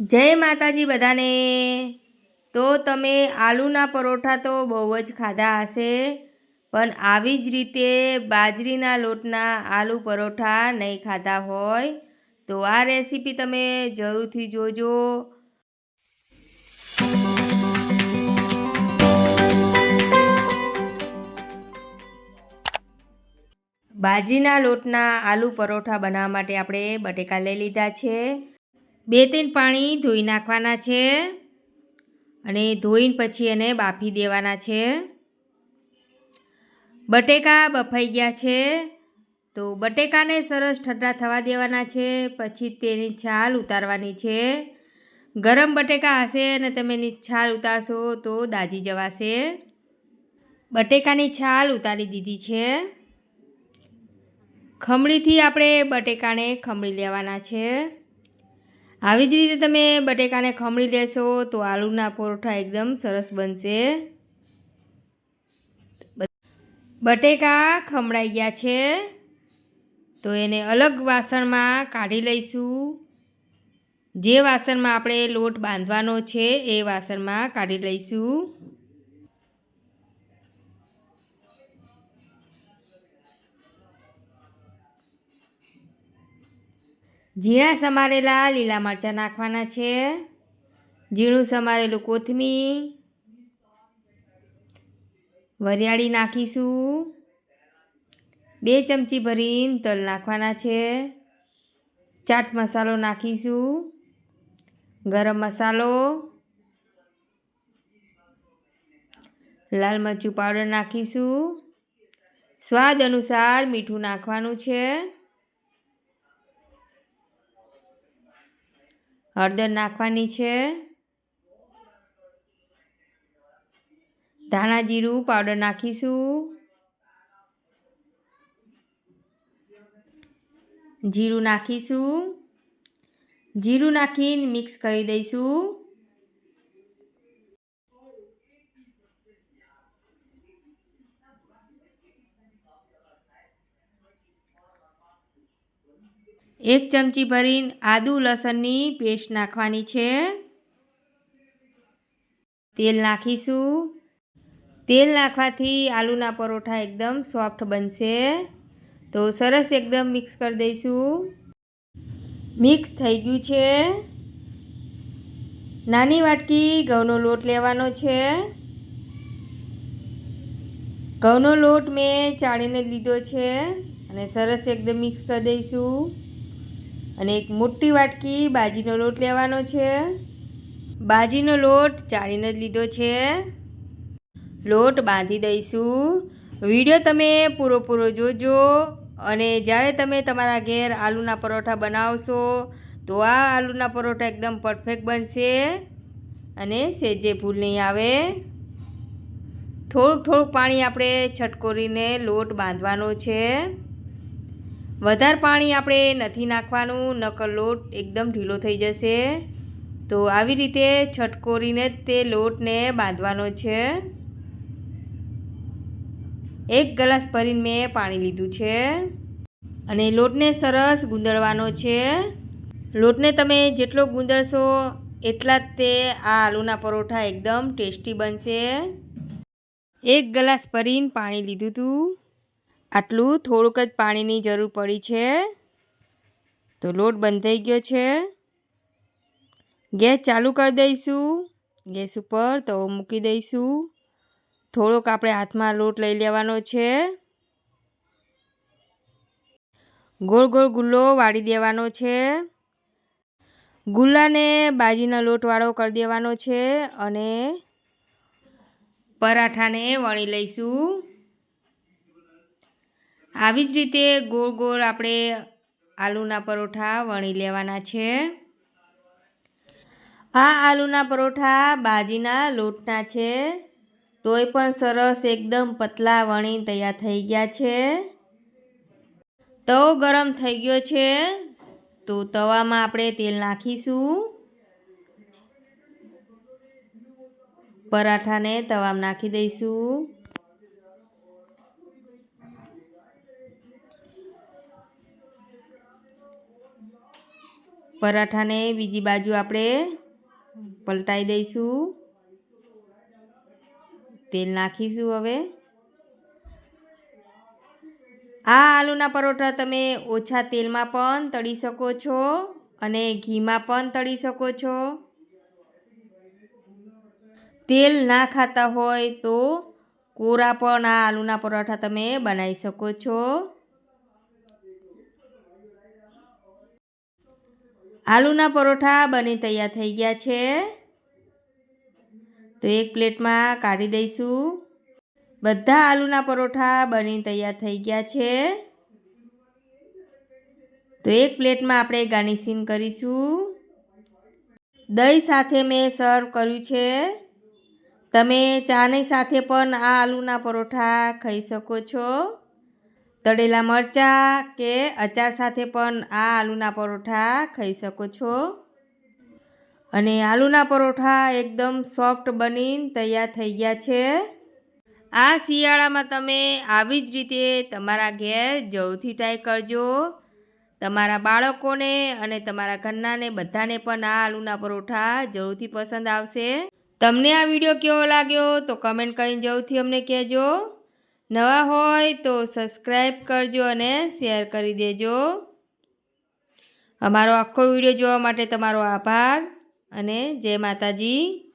જય માતાજી બધાને. તો તમે આલુના પરોઠા તો બહુ જ ખાધા હશે, પણ આવી જ રીતે બાજરીના લોટના આલુ પરોઠા નહીં ખાધા હોય, તો આ રેસીપી તમે જરૂરથી જોજો. બાજરીના લોટના આલુ પરોઠા બનાવવા માટે આપણે બટેકા લઈ લીધા છે. બે ત્રણ પાણી ધોઈ નાખવાના છે અને ધોઈને પછી એને બાફી દેવાના છે. બટેકા બફાઈ ગયા છે. તો બટેકાને સરસ ઠંડા થવા દેવાના છે. પછી તેની છાલ ઉતારવાની છે. ગરમ બટેકા હશે અને તમે એની છાલ ઉતારશો તો દાજી જવાશે. બટેકાની છાલ ઉતારી દીધી છે. ખમણીથી આપણે બટેકાને ખમણી લેવાના છે. આવી જ રીતે તમે બટેકાને ખમણી લેશો તો આલુના પરોઠા એકદમ સરસ બનશે. બટેકા ખમણાઈ ગયા છે. તો એને અલગ વાસણમાં કાઢી લઈશું. જે વાસણમાં આપણે લોટ બાંધવાનો છે એ વાસણમાં કાઢી લઈશું. ઝીણા સમારેલા, લીલા મરચાં નાખવાના છે. ઝીણું સમારેલું કોથમીર. વરિયાળી નાખીશું. બે ચમચી ભરીને તલ નાખવાના છે. ચાટ મસાલો નાખીશું. ગરમ મસાલો. લાલ મરચું પાવડર નાખીશું. સ્વાદ અનુસાર મીઠું નાખવાનું છે. હળદર નાખવાની છે. ધાણા જીરું પાવડર નાખીશું. જીરું નાખીશું. જીરું નાખીને મિક્સ કરી દઈશું. એક ચમચી ભરીને આદુ લસણની પેસ્ટ નાખવાની છે. તેલ નાખીશું. તેલ નાખવાથી આલુના પરોઠા એકદમ સોફ્ટ બનશે. તો સરસ એકદમ મિક્સ કરી દઈશું. મિક્સ થઈ ગયું છે. નાની વાટકી ઘઉંનો લોટ લેવાનો છે. ઘઉંનો લોટ મેં ચાળીને લીધો છે અને સરસ એકદમ મિક્સ કરી દઈશું. અને એક મોટી વાટકી બાજીનો લોટ લેવાનો છે. બાજીનો લોટ ચાળીને જ લીધો છે. લોટ બાંધી દઈશું. વીડિયો તમે પૂરો પૂરો જોજો અને જ્યારે તમે તમારા ઘેર આલુના પરોઠા બનાવશો તો આ આલુના પરોઠા એકદમ પરફેક્ટ બનશે અને સેજે ભૂલ નહીં આવે. થોડુંક થોડુંક પાણી આપણે છટકોરીને લોટ બાંધવાનો છે. વધારે પાણી આપણે નથી નાખવાનું, નકર લોટ એકદમ ઢીલો થઈ જશે. તો આવી રીતે છટકોરીને તે લોટને બાંધવાનો છે. એક ગ્લાસ ભરીને મેં પાણી લીધું છે. અને લોટને સરસ ગુંદરવાનો છે. લોટને તમે જેટલો ગુંદરશો એટલા જ તે આ આલુના પરોઠા એકદમ ટેસ્ટી બનશે. એક ગ્લાસ ભરીને પાણી લીધું હતું આટલું થોડુંક જ પાણીની જરૂર પડી છે. તો લોટ બંધ થઈ ગયો છે. ગેસ ચાલુ કરી દઈશું. ગેસ ઉપર તો મૂકી દઈશું. થોડોક આપણે હાથમાં લોટ લઈ લેવાનો છે. ગોળ ગોળ ગુલ્લો વાળી દેવાનો છે. ગુલ્લાને બાજીના લોટવાળો કરી દેવાનો છે અને પરાઠાને વણી લઈશું. આવી જ રીતે ગોળ ગોળ આપણે આલુના પરોઠા વણી લેવાના છે. આ આલુના પરોઠા બાજીના લોટના છે. તોય પણ સરસ એકદમ પતલા વણી તૈયાર થઈ ગયા છે. તવો ગરમ થઈ ગયો છે. તો તવામાં આપણે તેલ નાખીશું. પરાઠાને તવામાં નાખી દઈશું. પરાઠાને બીજી બાજુ આપણે પલટાઈ દઈશું. તેલ નાખીશું હવે. આ આલુના પરોઠા તમે ઓછા તેલમાં પણ તળી શકો છો અને ઘીમાં પણ તળી શકો છો. તેલ ના ખાતા હોય તો કોરા પણ આ આલુના પરોઠા તમે બનાવી શકો છો. આલુના પરોઠા બની તૈયાર થઈ ગયા છે. તો એક પ્લેટમાં કાઢી દઈશું. બધા આલુના પરોઠા બની તૈયાર થઈ ગયા છે. તો એક પ્લેટમાં આપણે ગાર્નિશિંગ કરીશું. દહીં સાથે મેં સર્વ કર્યું છે. તમે ચાની સાથે પણ આ આલુના પરોઠા ખાઈ શકો છો. તળેલા મરચાં કે અચાર સાથે પણ આ આલુના પરોઠા ખાઈ શકો છો. અને આલુના પરોઠા એકદમ સોફ્ટ બનીને તૈયાર થઈ ગયા છે. આ શિયાળામાં તમે આવી જ રીતે તમારા ઘેર જવથી ટ્રાય કરજો. તમારા બાળકોને અને તમારા ઘરનાને બધાને પણ આ આલુના પરોઠા જરૂરથી પસંદ આવશે. તમને આ વીડિયો કેવો લાગ્યો તો કમેન્ટ કરીને જરૂરથી અમને કહેજો. નવા હોય તો સબસ્ક્રાઈબ કરજો અને શેર કરી દેજો. અમારો આખો વીડિયો જોવા માટે તમારો આભાર અને જય માતાજી.